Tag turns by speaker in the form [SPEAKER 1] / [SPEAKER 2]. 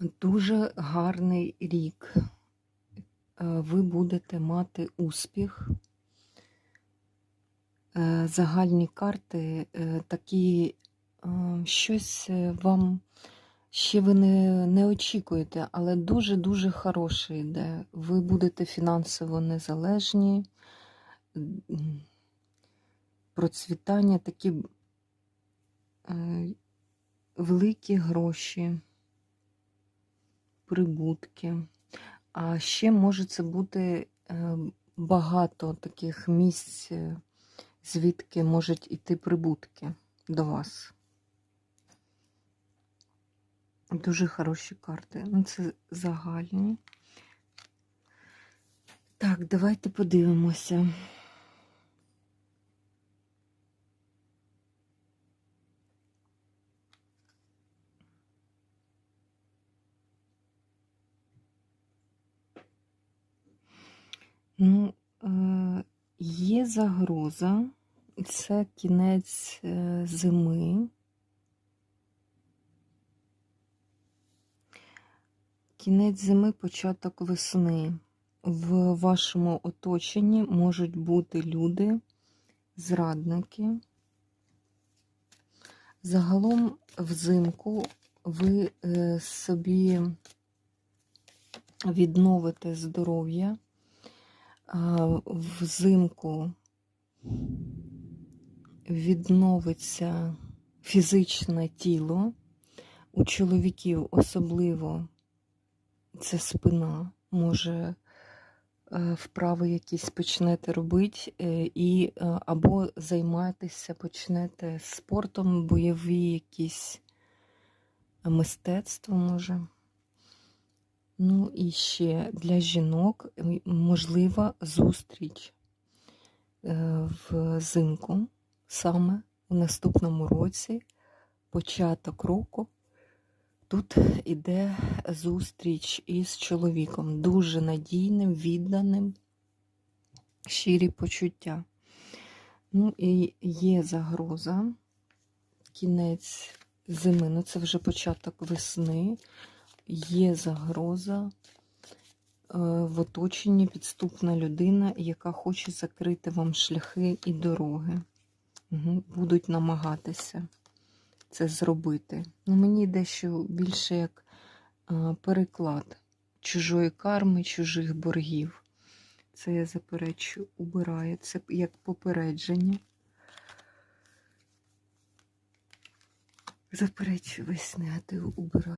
[SPEAKER 1] Дуже гарний рік. Е, Ви будете мати успіх. Е, Загальні карти е, такі щось вам ще ви не, не очікуєте, але дуже-дуже хороше йде. Ви будете фінансово незалежні, процвітання, такі великі гроші, прибутки. А ще може це бути е, багато таких місць, е, звідки можуть іти прибутки до вас. Дуже хороші карти. Ну, це загальні. Так, давайте подивимося. Ну, е, є загроза. Це кінець е, зими. Кінець зими, початок весни. В вашому оточенні можуть бути люди, зрадники. Загалом взимку ви е, собі відновите здоров'я. Взимку відновиться фізичне тіло. У чоловіків особливо це спина, може е, вправи якісь почнете робити, е, і, е, або займатися почнете спортом, бойові якісь мистецтво може. Ну і ще для жінок можлива зустріч е, взимку, саме у наступному році, початок року. Тут іде зустріч із чоловіком, дуже надійним, відданим, щирі почуття. Ну і є загроза, кінець зими, ну це вже початок весни, є загроза е, в оточенні підступна людина, яка хоче закрити вам шляхи і дороги. Будуть намагатися це зробити. Ну, мені дещо більше як переклад чужої карми, чужих боргів. Це я заперечу, убираю. Це як попередження. Заперечу весь негатив убираю.